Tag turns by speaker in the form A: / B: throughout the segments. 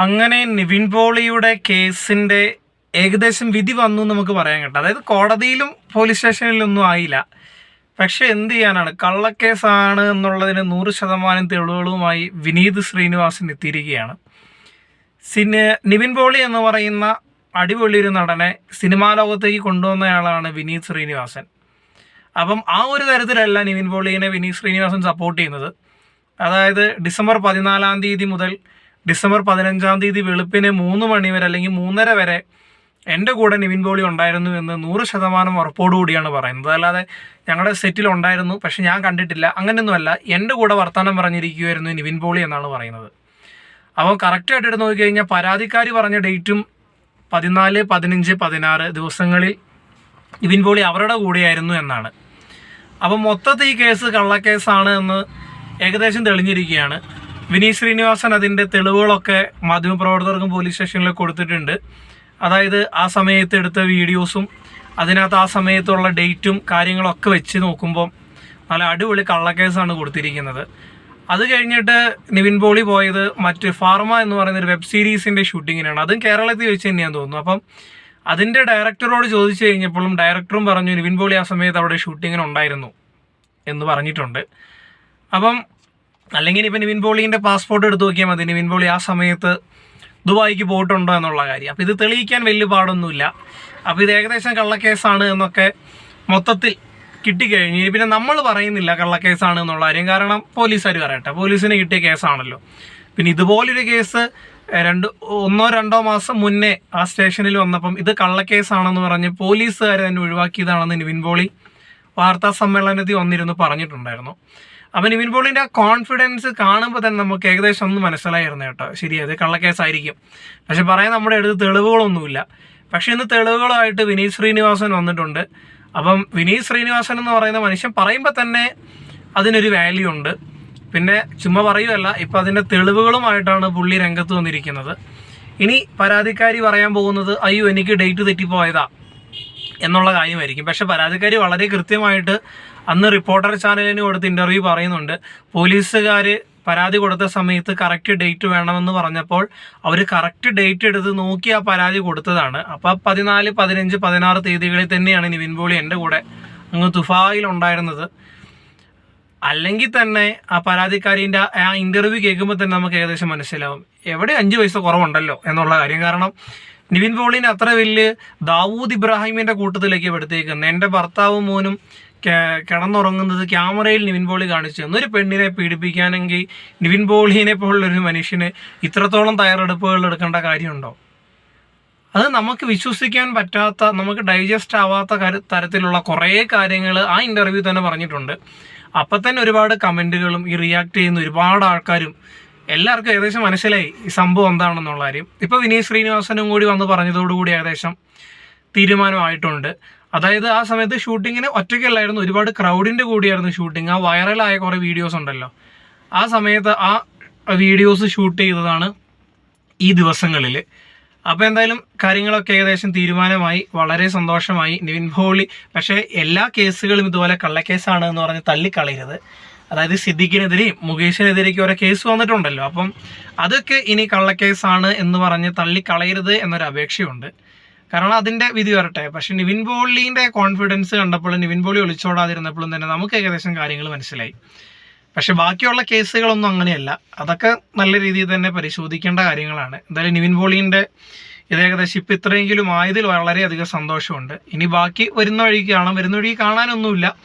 A: അങ്ങനെ നിവിൻ പോളിയുടെ കേസിന്റെ ഏകദേശം വിധി വന്നു എന്ന് നമുക്ക് പറയാൻ കേട്ടോ. അതായത് കോടതിയിലും പോലീസ് സ്റ്റേഷനിലൊന്നും ആയില്ല. പക്ഷെ എന്ത് ചെയ്യാനാണ്? കള്ളക്കേസാണ് എന്നുള്ളതിന് നൂറ് ശതമാനം തെളിവുകളുമായി വിനീത് ശ്രീനിവാസൻ എത്തിയിരിക്കുകയാണ്. സിനി നിവിൻ പോളി എന്ന് പറയുന്ന അടിപൊളി ഒരു നടനെ സിനിമാ ലോകത്തേക്ക് കൊണ്ടുവന്നയാളാണ് വിനീത് ശ്രീനിവാസൻ. അപ്പം ആ ഒരു തരത്തിലല്ല നിവിൻ പോളിയെ വിനീത് ശ്രീനിവാസൻ സപ്പോർട്ട് ചെയ്യുന്നത്. അതായത് ഡിസംബർ പതിനാലാം തീയതി മുതൽ ഡിസംബർ പതിനഞ്ചാം തീയതി വെളുപ്പിന് മൂന്ന് മണി വരെ അല്ലെങ്കിൽ മൂന്നര വരെ എന്റെ കൂടെ നിവിൻ പോളി ഉണ്ടായിരുന്നു എന്ന് നൂറ് ശതമാനം ഉറപ്പോടുകൂടിയാണ് പറയുന്നത്. അല്ലാതെ ഞങ്ങളുടെ സെറ്റിൽ ഉണ്ടായിരുന്നു പക്ഷെ ഞാൻ കണ്ടിട്ടില്ല. അങ്ങനെയൊന്നുമല്ല എന്റെ കൂടെ വർത്തമാനം പറഞ്ഞിരിക്കുമായിരുന്നു നിവിൻ പോളി എന്നാണ് പറയുന്നത്. അപ്പോൾ കറക്റ്റായിട്ട് എടുത്ത് നോക്കിക്കഴിഞ്ഞാൽ പരാതിക്കാരി പറഞ്ഞ ഡേറ്റും പതിനാല് പതിനഞ്ച് പതിനാറ് ദിവസങ്ങളിൽ നിവിൻ പോളി അവരുടെ കൂടെയായിരുന്നു എന്നാണ്. അപ്പം മൊത്തത്തിൽ ഈ കേസ് കള്ളക്കേസാണ് എന്ന് ഏകദേശം തെളിഞ്ഞിരിക്കുകയാണ്. വിനീത് ശ്രീനിവാസൻ അതിന്റെ തെളിവുകളൊക്കെ മാധ്യമപ്രവർത്തകർക്കും പോലീസ് സ്റ്റേഷനിൽ കൊടുത്തിട്ടുണ്ട്. അതായത് ആ സമയത്ത് എടുത്ത വീഡിയോസും അതിനകത്ത് ആ സമയത്തുള്ള ഡേറ്റും കാര്യങ്ങളൊക്കെ വെച്ച് നോക്കുമ്പോൾ നല്ല അടിപൊളി കള്ളക്കേസാണ് കൊടുത്തിരിക്കുന്നത്. അത് കഴിഞ്ഞിട്ട് നിവിൻ പോളി പോയത് മറ്റ് ഫാർമ എന്ന് പറയുന്ന ഒരു വെബ് സീരീസിന്റെ ഷൂട്ടിങ്ങിനാണ്. അതും കേരളത്തിൽ വെച്ച് തന്നെയാന്ന് തോന്നുന്നു. അപ്പം അതിന്റെ ഡയറക്ടറോട് ചോദിച്ചു കഴിഞ്ഞപ്പോഴും ഡയറക്ടറും പറഞ്ഞു നിവിൻ പോളി ആ സമയത്ത് അവിടെ ഷൂട്ടിങ്ങിന് ഉണ്ടായിരുന്നു എന്ന് പറഞ്ഞിട്ടുണ്ട്. അപ്പം അല്ലെങ്കിൽ ഇപ്പം നിവിൻ പോളിന്റെ പാസ്പോർട്ട് എടുത്ത് നോക്കിയാൽ മതി. നിവിൻ പോളി ആ സമയത്ത് ദുബായിക്ക് പോയിട്ടുണ്ടോ എന്നുള്ള കാര്യം. അപ്പോൾ ഇത് തെളിയിക്കാൻ വലിയ പാടൊന്നുമില്ല. അപ്പോൾ ഇത് ഏകദേശം കള്ളക്കേസാണ് എന്നൊക്കെ മൊത്തത്തിൽ കിട്ടിക്കഴിഞ്ഞു പിന്നെ നമ്മൾ പറയുന്നില്ല കള്ളക്കേസാണ് എന്നുള്ള കാര്യം. കാരണം പോലീസുകാർ പറയട്ടെ പോലീസിന് കിട്ടിയ കേസാണല്ലോ. പിന്നെ ഇതുപോലൊരു കേസ് രണ്ട് ഒന്നോ രണ്ടോ മാസം മുന്നേ ആ സ്റ്റേഷനിൽ വന്നപ്പം ഇത് കള്ളക്കേസാണെന്ന് പറഞ്ഞ് പോലീസുകാർ തന്നെ ഒഴിവാക്കിയതാണെന്ന് നിവിൻ പോളി വാർത്താ സമ്മേളനത്തിൽ വന്നിരുന്നു പറഞ്ഞിട്ടുണ്ടായിരുന്നു. അപ്പം നിവിൻ പോളിന്റെ കോൺഫിഡൻസ് കാണുമ്പോൾ തന്നെ നമുക്ക് ഏകദേശം ഒന്ന് മനസ്സിലായിരുന്നു കേട്ടോ. ശരി അത് കള്ളക്കേസായിരിക്കും. പക്ഷെ പറയാൻ നമ്മുടെ അടുത്ത് തെളിവുകളൊന്നുമില്ല. പക്ഷേ ഇന്ന് തെളിവുകളായിട്ട് വിനീത് ശ്രീനിവാസൻ വന്നിട്ടുണ്ട്. അപ്പം വിനീത് ശ്രീനിവാസൻ എന്ന് പറയുന്ന മനുഷ്യൻ പറയുമ്പോൾ തന്നെ അതിനൊരു വാല്യൂ ഉണ്ട്. പിന്നെ ചുമ്മാ പറയുമല്ല ഇപ്പം അതിന്റെ തെളിവുകളുമായിട്ടാണ് പുള്ളി രംഗത്ത് വന്നിരിക്കുന്നത്. ഇനി പരാതിക്കാരി പറയാൻ പോകുന്നത് അയ്യോ എനിക്ക് ഡേറ്റ് തെറ്റിപ്പോയതാ. എന്നുള്ള കാര്യമായിരിക്കും. പക്ഷെ പരാതിക്കാരി വളരെ കൃത്യമായിട്ട് അന്ന് റിപ്പോർട്ടർ ചാനലിന് കൊടുത്ത് ഇന്റർവ്യൂ പറയുന്നുണ്ട്. പോലീസുകാർ പരാതി കൊടുത്ത സമയത്ത് കറക്റ്റ് ഡേറ്റ് വേണമെന്ന് പറഞ്ഞപ്പോൾ അവർ കറക്റ്റ് ഡേറ്റ് എടുത്ത് നോക്കി ആ പരാതി കൊടുത്തതാണ്. അപ്പോൾ പതിനാല് പതിനഞ്ച് പതിനാറ് തീയതികളിൽ തന്നെയാണ് നിവിൻ പോളി എന്റെ കൂടെ അങ്ങ് തുഫായിൽ ഉണ്ടായിരുന്നത്. അല്ലെങ്കിൽ തന്നെ ആ പരാതിക്കാരിന്റെ ആ ഇന്റർവ്യൂ കേൾക്കുമ്പോൾ തന്നെ നമുക്ക് ഏകദേശം മനസ്സിലാവും. എവിടെ അഞ്ച് പൈസ കുറവുണ്ടല്ലോ എന്നുള്ള കാര്യം. കാരണം നിവിൻ പോളിനെ അത്ര വലിയ ദാവൂദ് ഇബ്രാഹിമിന്റെ കൂട്ടത്തിലേക്ക് പെടുത്തേക്കുന്നത് എന്റെ ഭർത്താവും മോനും കിടന്നുറങ്ങുന്നത് ക്യാമറയിൽ നിവിൻ പോളി കാണിച്ചു. തന്നു ഒരു പെണ്ണിനെ പീഡിപ്പിക്കാനെങ്കിൽ നിവിൻ പോളിനെ പോലുള്ളൊരു മനുഷ്യന് ഇത്രത്തോളം തയ്യാറെടുപ്പുകൾ എടുക്കേണ്ട കാര്യമുണ്ടോ? അത് നമുക്ക് വിശ്വസിക്കാൻ പറ്റാത്ത നമുക്ക് ഡൈജസ്റ്റ് ആവാത്ത തരത്തിലുള്ള കുറേ കാര്യങ്ങൾ ആ ഇന്റർവ്യൂ തന്നെ പറഞ്ഞിട്ടുണ്ട്. അപ്പം തന്നെ ഒരുപാട് കമന്റുകളും ഈ റിയാക്ട് ചെയ്യുന്ന ഒരുപാട് ആൾക്കാരും എല്ലാവർക്കും ഏകദേശം മനസ്സിലായി ഈ സംഭവം എന്താണെന്നുള്ള കാര്യം. ഇപ്പോൾ വിനീത് ശ്രീനിവാസനും കൂടി വന്ന് പറഞ്ഞതോടുകൂടി ഏകദേശം തീരുമാനമായിട്ടുണ്ട്. അതായത് ആ സമയത്ത് ഷൂട്ടിങ്ങിന് ഒറ്റയ്ക്കല്ലായിരുന്നു ഒരുപാട് ക്രൗഡിന്റെ കൂടിയായിരുന്നു ഷൂട്ടിങ് ആ വൈറലായ കുറേ വീഡിയോസ് ഉണ്ടല്ലോ. ആ സമയത്ത് ആ വീഡിയോസ് ഷൂട്ട് ചെയ്തതാണ് ഈ ദിവസങ്ങളിൽ അപ്പോൾ എന്തായാലും കാര്യങ്ങളൊക്കെ ഏകദേശം തീരുമാനമായി വളരെ സന്തോഷമായി. നിവിൻ ഭോളി പക്ഷേ എല്ലാ കേസുകളും ഇതുപോലെ കള്ളക്കേസാണ് എന്ന് പറഞ്ഞ് തള്ളിക്കളയരുത്. അതായത് സിദ്ദിഖിനെതിരെ മുകേഷിനെതിരെയൊക്കെ ഓരോ കേസ് വന്നിട്ടുണ്ടല്ലോ. അപ്പം അതൊക്കെ ഇനി കള്ളക്കേസാണ് എന്ന് പറഞ്ഞ് തള്ളിക്കളയരുത് എന്നൊരു അപേക്ഷയുണ്ട്. കാരണം അതിന്റെ വിധി വരട്ടെ. പക്ഷെ നിവിൻ പോളിന്റെ കോൺഫിഡൻസ് കണ്ടപ്പോൾ നിവിൻ പോളി ഒളിച്ചോടാതിരുന്നപ്പോഴും തന്നെ നമുക്ക് ഏകദേശം കാര്യങ്ങൾ മനസ്സിലായി. പക്ഷെ ബാക്കിയുള്ള കേസുകളൊന്നും അങ്ങനെയല്ല. അതൊക്കെ നല്ല രീതിയിൽ തന്നെ പരിശോധിക്കേണ്ട കാര്യങ്ങളാണ്. എന്തായാലും നിവിൻ പോളിന്റെ ഇത് ഏകദേശം ഇപ്പം ഇത്രയെങ്കിലും ആയതിൽ വളരെയധികം സന്തോഷമുണ്ട്. ഇനി ബാക്കി വരുന്ന വഴിക്ക് കാണാം. വരുന്ന വഴിക്ക് കാണാനൊന്നുമില്ല.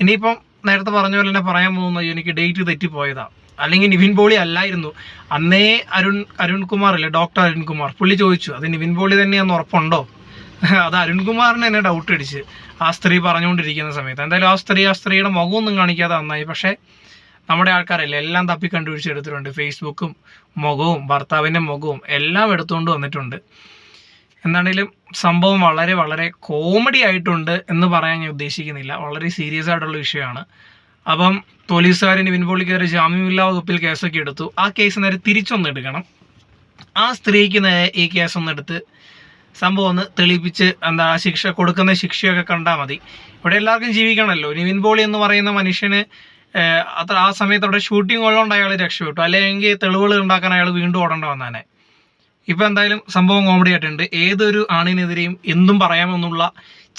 A: ഇനിയിപ്പം നേരത്തെ പറഞ്ഞ പോലെ തന്നെ പറയാൻ പോകുന്നത് എനിക്ക് ഡേറ്റ് തെറ്റിപ്പോയതാ. അല്ലെങ്കിൽ നിവിൻ പോളി അല്ലായിരുന്നു. അന്നേ അരുൺ അരുൺകുമാർ അല്ലേ ഡോക്ടർ അരുൺകുമാർ. പുള്ളി ചോദിച്ചു അത് നിവിൻ പോളി തന്നെയാന്ന് ഉറപ്പുണ്ടോ? അത് അരുൺകുമാറിന് എന്നെ ഡൗട്ട് അടിച്ച് ആ സ്ത്രീ പറഞ്ഞുകൊണ്ടിരിക്കുന്ന സമയത്ത്. എന്തായാലും ആ സ്ത്രീ ആ സ്ത്രീയുടെ മുഖമൊന്നും കാണിക്കാതെ നന്നായി. പക്ഷേ നമ്മുടെ ആൾക്കാരല്ലേ എല്ലാം തപ്പി കണ്ടുപിടിച്ചെടുത്തിട്ടുണ്ട് ഫേസ്ബുക്കും മുഖവും ഭർത്താവിന്റെ മുഖവും എല്ലാം എടുത്തുകൊണ്ട് വന്നിട്ടുണ്ട്. എന്താണേലും സംഭവം വളരെ വളരെ കോമഡി ആയിട്ടുണ്ട് എന്ന് പറയാൻ ഞാൻ ഉദ്ദേശിക്കുന്നില്ല. വളരെ സീരിയസ് ആയിട്ടുള്ള വിഷയമാണ്. അപ്പം പോലീസുകാരൻ നിവിൻ പോളിക്കെതിരെ ജാമ്യമില്ലാ വകുപ്പിൽ കേസൊക്കെ എടുത്തു. ആ കേസ് നേരെ തിരിച്ചൊന്ന് എടുക്കണം. ആ സ്ത്രീക്ക് നേരെ ഈ കേസൊന്ന് എടുത്ത് സംഭവം ഒന്ന് തെളിയിപ്പിച്ച് എന്താ ശിക്ഷ കൊടുക്കുന്ന ശിക്ഷയൊക്കെ കണ്ടാൽ മതി. ഇവിടെ എല്ലാവർക്കും ജീവിക്കണമല്ലോ. നിവിൻ പോളി എന്ന് പറയുന്ന മനുഷ്യന് അത്ര ആ സമയത്ത് അവിടെ ഷൂട്ടിംഗ് ഉള്ളതുകൊണ്ട് അയാൾ രക്ഷപ്പെട്ടു. അല്ലെങ്കിൽ തെളിവുകൾ ഉണ്ടാക്കാൻ അയാൾ വീണ്ടും ഓടേണ്ട വന്നാനെ. ഇപ്പോൾ എന്തായാലും സംഭവം കോമഡി ആയിട്ടുണ്ട്. ഏതൊരു ആണിനെതിരെയും എന്തും പറയാമെന്നുള്ള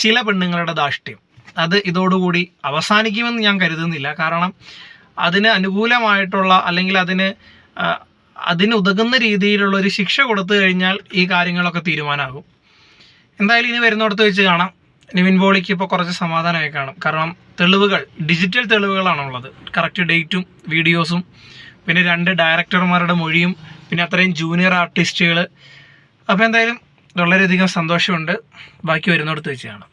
A: ചില പെണ്ണുങ്ങളുടെ ധാഷ്ട്യം. അത് ഇതോടുകൂടി അവസാനിക്കുമെന്ന് ഞാൻ കരുതുന്നില്ല. കാരണം അതിന് അനുകൂലമായിട്ടുള്ള അല്ലെങ്കിൽ അതിന് അതിനുതകുന്ന രീതിയിലുള്ള ഒരു ശിക്ഷ കൊടുത്തു കഴിഞ്ഞാൽ ഈ കാര്യങ്ങളൊക്കെ തീരുമാനമാകും എന്തായാലും ഇനി വരുന്നിടത്ത് വെച്ച് കാണാം. നിവിൻ ബോളിക്ക് ഇപ്പോൾ കുറച്ച് സമാധാനമായി കാണും. കാരണം തെളിവുകൾ ഡിജിറ്റൽ തെളിവുകളാണുള്ളത്. കറക്റ്റ് ഡേറ്റും വീഡിയോസും പിന്നെ രണ്ട് ഡയറക്ടർമാരുടെ മൊഴിയും പിന്നെ അത്രയും ജൂനിയർ ആർട്ടിസ്റ്റുകൾ അപ്പോൾ എന്തായാലും വളരെയധികം സന്തോഷമുണ്ട്. ബാക്കി വരുന്നിടത്ത് വെച്ച് കാണാം.